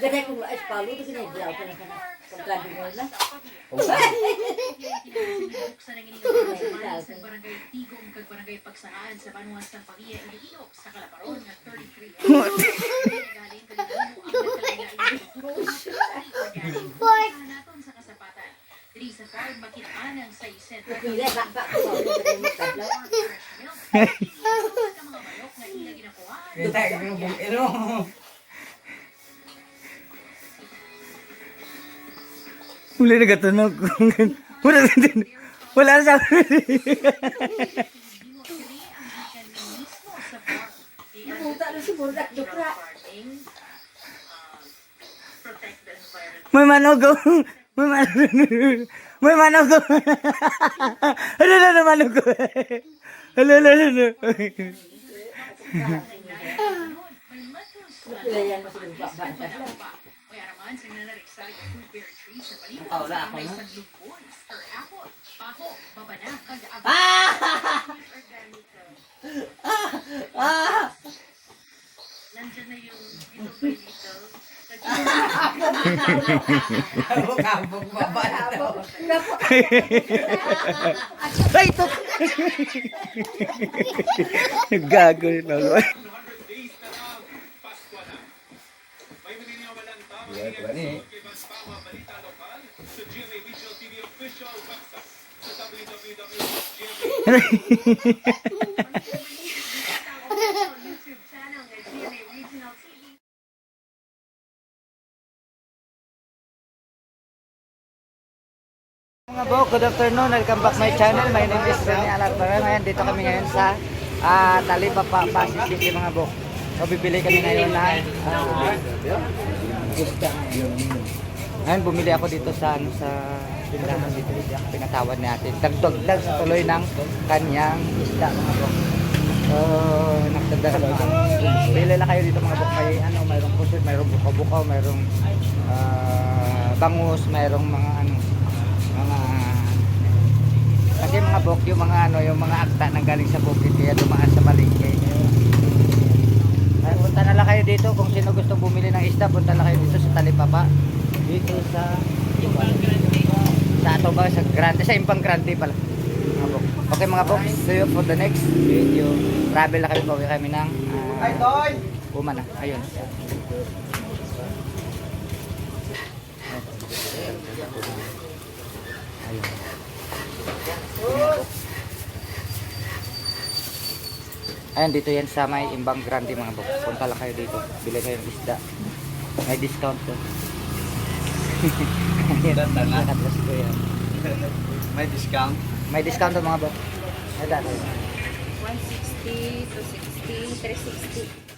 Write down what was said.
Ganay kong ay palo, kasi naibraw ka na ka na. Pagkado mo na. Sa nanginigay sa barangay Tigong kag barangay Pagsanaan sa Banuan sa Pamilya Iloilo sa Kalaparon 3 sa 5 makinaanan sa 1 sentro. Pila, baba ko. Kita ka ng bumero. Uli na gatunog. Wala na din. Wala na sa May manog. may manok ko. Ano na naman ko? Ano na naman ko? Nandiyan na yung dito dito. Kabog baba na daw. Ay, ito. Gago na. YouTube channel ng GMA Regional TV. Mga bro, good afternoon. Welcome back my channel. My name is Rene Alartara. Ngayon, dito kami ngayon sa uh, Talibapa, Pasig City mga bro. So, bibili kami ngayon ng uh. Ngayon, bumili ako dito sa ano sa tindahan dito. Dito ang pinatawad natin. Dagdagdag sa tuloy ng kanyang isda mga bro. So, nagdadala. Bili lang kayo dito mga bro. May ano, mayroong pusit, mayroong bukaw-bukaw, mayroong ah, bangus, mayroong mga ano, mga kasi mga bok yung mga ano yung mga akta nang galing sa bukid kaya dumaan sa palengke. Ay punta na lang kayo dito. Kung sino gusto bumili ng isda punta na kayo dito sa Talipapa. Dito sa sa ato ba? Sa Grande. Sa Impang Grande pala. Mga bok. Okay mga bok. See you for the next video. Travel na kami pauwi kami ng Toy! Uma na. Ayun. Ayun Ayan, dito yan sa may Imbang Grande mga bok. Punta lang kayo dito. Bili kayo ng isda. May discount to. Ayan, nakatras ko yan. May discount. May discount to mga bok. Ay, dati. 160 to 60, 360.